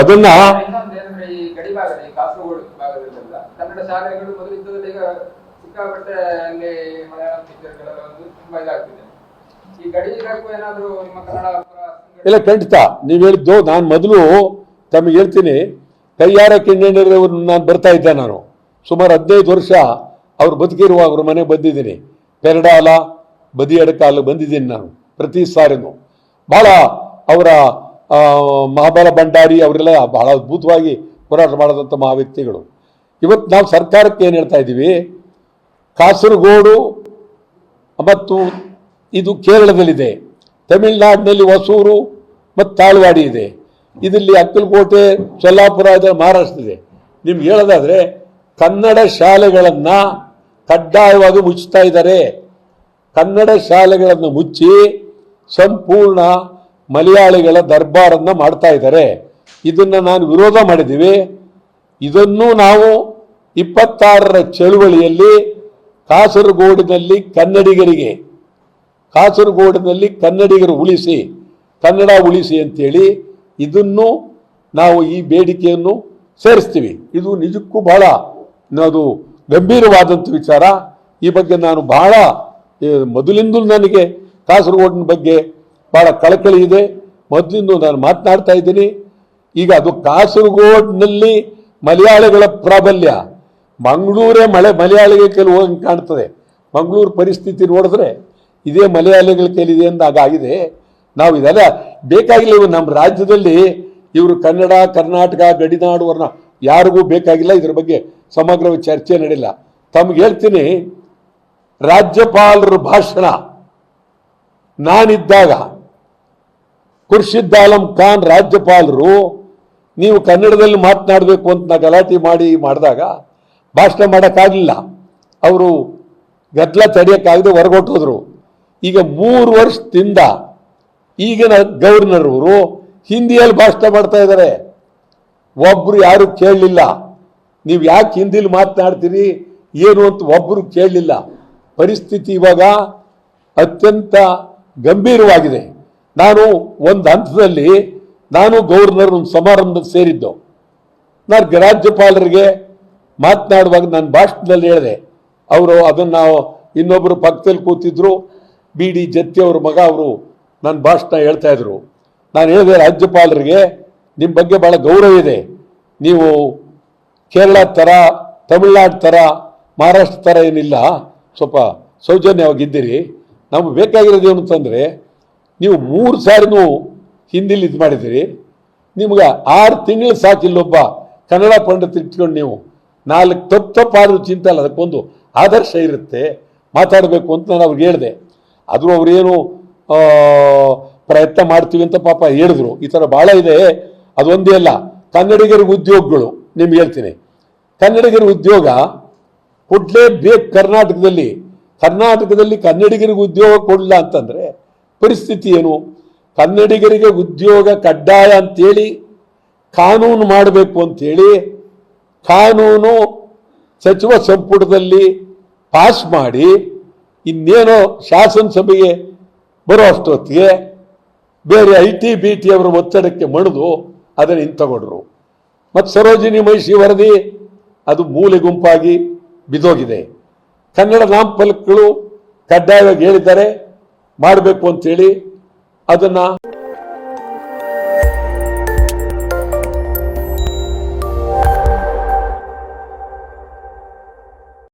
ಅದನ್ನ ಈ ಗಡಿ ಭಾಗದ ಕಾಸರಗೋಡು ಭಾಗದಲ್ಲೆಲ್ಲ. ಕನ್ನಡ ಶಾಲೆಗಳು ಮೊದಲು ಇದ್ದದಲ್ಲಿ ಈಗ ಸಿಕ್ಕಾಪಟ್ಟೆ ಅಲ್ಲಿ ಮಲಯಾಳಂ ಟೀಚರ್ಗಳೆಲ್ಲ ಒಂದು ತುಂಬಾ ಇದಾಗ್ತಿದೆ. ಈ ಗಡಿ ಇಲಾಖೆ ಏನಾದ್ರು ನಿಮ್ಮ ಕನ್ನಡ ಪರ ಇಲ್ಲ ಖಂಡಿತ. ನೀವು ಹೇಳಿದ್ದು ನಾನು ಮೊದಲು ತಮಗೆ ಹೇಳ್ತೀನಿ. ಕೈಯಾರ ಕಿಣ್ಣಣ್ಣರವ್ರು ನಾನು ಬರ್ತಾ ಇದ್ದೆ ನಾನು. ಸುಮಾರು ಹದಿನೈದು ವರ್ಷ ಅವ್ರು ಬದುಕಿರುವ ಅವ್ರ ಮನೆಗೆ ಬಂದಿದ್ದೀನಿ. ಪೆರಡಾಲ ಬದಿ ಅಡಕಾಲ ಬಂದಿದ್ದೀನಿ ನಾನು ಪ್ರತಿ ಸಾರಿನೂ. ಭಾಳ ಅವರ ಮಹಾಬಲ ಭಂಡಾರಿ ಅವರೆಲ್ಲ ಬಹಳ ಅದ್ಭುತವಾಗಿ ಹೋರಾಟ ಮಾಡಿದಂಥ ಮಹಾ ವ್ಯಕ್ತಿಗಳು ಇವತ್ತು ನಾವು ಸರ್ಕಾರಕ್ಕೆ ಏನು ಹೇಳ್ತಾ ಇದ್ದೀವಿ? ಕಾಸರಗೋಡು ಮತ್ತು ಇದು ಕೇರಳದಲ್ಲಿದೆ. ತಮಿಳುನಾಡಿನಲ್ಲಿ ಹೊಸೂರು ಮತ್ತು ತಾಳ್ವಾಡಿ ಇದೆ. ಇದರಲ್ಲಿ ಅಕ್ಕಲಕೋಟೆ, ಸೊಲ್ಲಾಪುರ ಇದೆ, ಮಹಾರಾಷ್ಟ್ರ ಇದೆ. ನಿಮ್ಗೆ ಹೇಳೋದಾದರೆ ಕನ್ನಡ ಶಾಲೆಗಳನ್ನು ಕಡ್ಡಾಯವಾಗಿ ಮುಚ್ಚುತ್ತಾ ಇದ್ದಾರೆ. ಕನ್ನಡ ಶಾಲೆಗಳನ್ನು ಮುಚ್ಚಿ ಸಂಪೂರ್ಣ ಮಲಯಾಳಿಗಳ ದರ್ಬಾರನ್ನು ಮಾಡ್ತಾ ಇದ್ದಾರೆ. ಇದನ್ನು ನಾನು ವಿರೋಧ ಮಾಡಿದ್ದೀವಿ. ಇದನ್ನು ನಾವು ಇಪ್ಪತ್ತಾರರ ಚಳುವಳಿಯಲ್ಲಿ ಕಾಸರಗೋಡಿನಲ್ಲಿ ಕನ್ನಡಿಗರಿಗೆ, ಕಾಸರಗೋಡಿನಲ್ಲಿ ಕನ್ನಡಿಗರು ಉಳಿಸಿ, ಕನ್ನಡ ಉಳಿಸಿ ಅಂತೇಳಿ ಇದನ್ನು ನಾವು ಈ ಬೇಡಿಕೆಯನ್ನು ಸೇರಿಸ್ತೀವಿ. ಇದು ನಿಜಕ್ಕೂ ಬಹಳ ಅದು ಗಂಭೀರವಾದಂಥ ವಿಚಾರ. ಈ ಬಗ್ಗೆ ನಾನು ಬಹಳ ಮೊದಲಿಂದಲೂ ನನಗೆ ಕಾಸರಗೋಡಿನ ಬಗ್ಗೆ ಬಹಳ ಕಳಕಳಿ ಇದೆ ಮೊದಲಿಂದ ನಾನು ಮಾತನಾಡ್ತಾ ಇದ್ದೀನಿ. ಈಗ ಅದು ಕಾಸರಗೋಡಿನಲ್ಲಿ ಮಲಯಾಳಿಗಳ ಪ್ರಾಬಲ್ಯ. ಮಂಗಳೂರೇ ಮಳೆ, ಮಲಯಾಳಿಗೆ ಕೆಲವು ಹೋಗಿ ಕಾಣ್ತದೆ. ಮಂಗಳೂರು ಪರಿಸ್ಥಿತಿ ನೋಡಿದ್ರೆ ಇದೇ ಮಲಯಾಳಿಗಳ ಕೈಲಿದೆ ಅಂದಾಗ ಆಗಿದೆ. ನಾವು ಇದೆಲ್ಲ ಬೇಕಾಗಿಲ್ಲ ಇವರು ನಮ್ಮ ರಾಜ್ಯದಲ್ಲಿ ಇವರು ಕನ್ನಡ, ಕರ್ನಾಟಕ, ಗಡಿನಾಡು ವರ್ಣ ಯಾರಿಗೂ ಬೇಕಾಗಿಲ್ಲ. ಇದ್ರ ಬಗ್ಗೆ ಸಮಗ್ರ ಚರ್ಚೆ ನಡೆಯಲ್ಲ. ತಮ್ಗೆ ಹೇಳ್ತೀನಿ, ರಾಜ್ಯಪಾಲರ ಭಾಷಣ ನಾನಿದ್ದಾಗ ಖುರ್ಷಿದ್ ಆಲಂ ಖಾನ್ ರಾಜ್ಯಪಾಲರು, ನೀವು ಕನ್ನಡದಲ್ಲಿ ಮಾತನಾಡಬೇಕು ಅಂತ ನಾ ಗಲಾಟೆ ಮಾಡಿ ಮಾಡಿದಾಗ ಭಾಷಣ ಮಾಡೋಕ್ಕಾಗಲಿಲ್ಲ. ಅವರು ಗದ್ದಲ ತಡೆಯೋಕ್ಕಾಗದೆ ಹೊರಗೊಟ್ಟೋದ್ರು. ಈಗ ಮೂರು ವರ್ಷದಿಂದ ಈಗಿನ ಗವರ್ನರ್ ಅವರು ಹಿಂದಿಯಲ್ಲಿ ಭಾಷಣ ಮಾಡ್ತಾ ಇದ್ದಾರೆ. ಒಬ್ಬರು ಯಾರು ಕೇಳಲಿಲ್ಲ. ನೀವು ಯಾಕೆ ಹಿಂದಿಲಿ ಮಾತನಾಡ್ತೀರಿ? ಏನು ಅಂತ ಒಬ್ಬರು ಕೇಳಲಿಲ್ಲ. ಪರಿಸ್ಥಿತಿ ಇವಾಗ ಅತ್ಯಂತ ಗಂಭೀರವಾಗಿದೆ. ನಾನು ಒಂದು ಹಂತದಲ್ಲಿ ನಾನು ಗವರ್ನರ್ ಒಂದು ಸಮಾರಂಭದಲ್ಲಿ ಸೇರಿದ್ದು. ನಾನು ರಾಜ್ಯಪಾಲರಿಗೆ ಮಾತನಾಡುವಾಗ ನನ್ನ ಭಾಷಣದಲ್ಲಿ ಹೇಳಿದೆ. ಅವರು ಅದನ್ನು ಇನ್ನೊಬ್ಬರು ಪಕ್ಕದಲ್ಲಿ ಕೂತಿದ್ರು. ಬಿ ಡಿ ಜತ್ತಿ ಅವ್ರ ಮಗ ಅವರು ನನ್ನ ಭಾಷಣ ಹೇಳ್ತಾ ಇದ್ರು. ನಾನು ಹೇಳಿದೆ, ರಾಜ್ಯಪಾಲರಿಗೆ ನಿಮ್ಮ ಬಗ್ಗೆ ಭಾಳ ಗೌರವ ಇದೆ. ನೀವು ಕೇರಳ ಥರ ತಮಿಳ್ನಾಡು ಥರ ಮಹಾರಾಷ್ಟ್ರ ಥರ ಏನಿಲ್ಲ. ಸ್ವಲ್ಪ ಸೌಜನ್ಯವಾಗಿದ್ದೀರಿ ನಮ್ಗೆ ಬೇಕಾಗಿರೋದೇನು ಅಂತಂದರೆ ನೀವು ಮೂರು ಸಾರಿನೂ ಹಿಂದಿಲಿ ಇದು ಮಾಡಿದ್ದೀರಿ. ನಿಮ್ಗೆ ಆರು ತಿಂಗಳು ಸಾಕಿಲ್ಲೊಬ್ಬ ಕನ್ನಡ ಪಂಡಿತ ಇಟ್ಕೊಂಡು ನೀವು ನಾಲ್ಕು ತಪ್ಪು ತಪ್ಪಾದ್ರೂ ಚಿಂತೆ ಅಲ್ಲ, ಅದಕ್ಕೊಂದು ಆದರ್ಶ ಇರುತ್ತೆ, ಮಾತಾಡಬೇಕು ಅಂತ ನಾನು ಅವ್ರಿಗೆ ಹೇಳಿದೆ. ಆದರೂ ಅವರೇನು ಪ್ರಯತ್ನ ಮಾಡ್ತೀವಿ ಅಂತ ಪಾಪ ಹೇಳಿದ್ರು. ಈ ಥರ ಭಾಳ ಇದೆ, ಅದೊಂದೇ ಅಲ್ಲ ಕನ್ನಡಿಗರಿಗೆ ಉದ್ಯೋಗಗಳು, ನಿಮ್ಗೆ ಹೇಳ್ತೀನಿ. ಕನ್ನಡಿಗರ ಉದ್ಯೋಗ ಕೊಡಲೇಬೇಕು ಕರ್ನಾಟಕದಲ್ಲಿ. ಕರ್ನಾಟಕದಲ್ಲಿ ಕನ್ನಡಿಗರಿಗೆ ಉದ್ಯೋಗ ಕೊಡಲ್ಲ ಅಂತಂದ್ರೆ ಪರಿಸ್ಥಿತಿ ಏನು? ಕನ್ನಡಿಗರಿಗೆ ಉದ್ಯೋಗ ಕಡ್ಡಾಯ ಅಂತೇಳಿ ಕಾನೂನು ಮಾಡಬೇಕು ಅಂತೇಳಿ ಕಾನೂನು ಸಚಿವ ಸಂಪುಟದಲ್ಲಿ ಪಾಸ್ ಮಾಡಿ ಇನ್ನೇನೋ ಶಾಸನಸಭೆಗೆ ಬರೋ ಅಷ್ಟೊತ್ತಿಗೆ ಬೇರೆ ಐ ಟಿ ಬಿ ಟಿ ಅವರ ಒತ್ತಡಕ್ಕೆ ಮಣಿದು ಅದನ್ನು ಹಿಂತಗೊಂಡ್ರು. ಮತ್ತು ಸರೋಜಿನಿ ಮಹಿಷಿ ವರದಿ ಅದು ಮೂಲೆ ಗುಂಪಾಗಿ ಬಿದೋಗಿದೆ ಕನ್ನಡ ನಾಮಫಲಕಗಳು ಕಡ್ಡಾಯವಾಗಿ ಹೇಳಿದ್ದಾರೆ. ಮಾಡಬೇಕು ಅಂತೇಳಿ ಅದನ್ನು